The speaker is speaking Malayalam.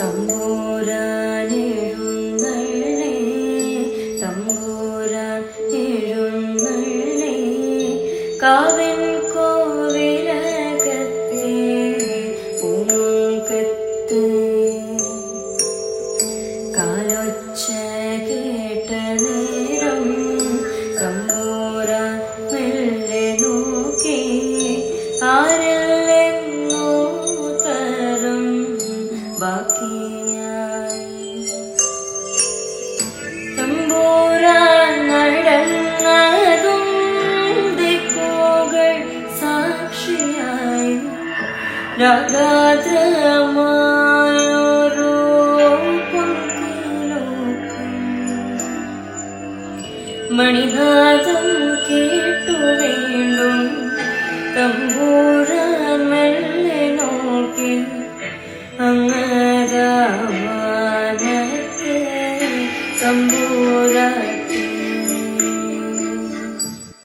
തമ്പൂരാനെഴുന്നള്ളേ തമ്പൂരാൻ എഴുന്നള്ളേ കാവൻ കോവിലകത്തെ പൂങ്കത്ത്. കാലൊച്ച കേട്ട നേരം തമ്പൂര മെല്ലെ നോക്കി ആരില്ലെന്നോ തരം സാക്ഷിയായി മണിനാഥം കേട്ടു വേണ്ടും തമ്പൂരാൻ tambura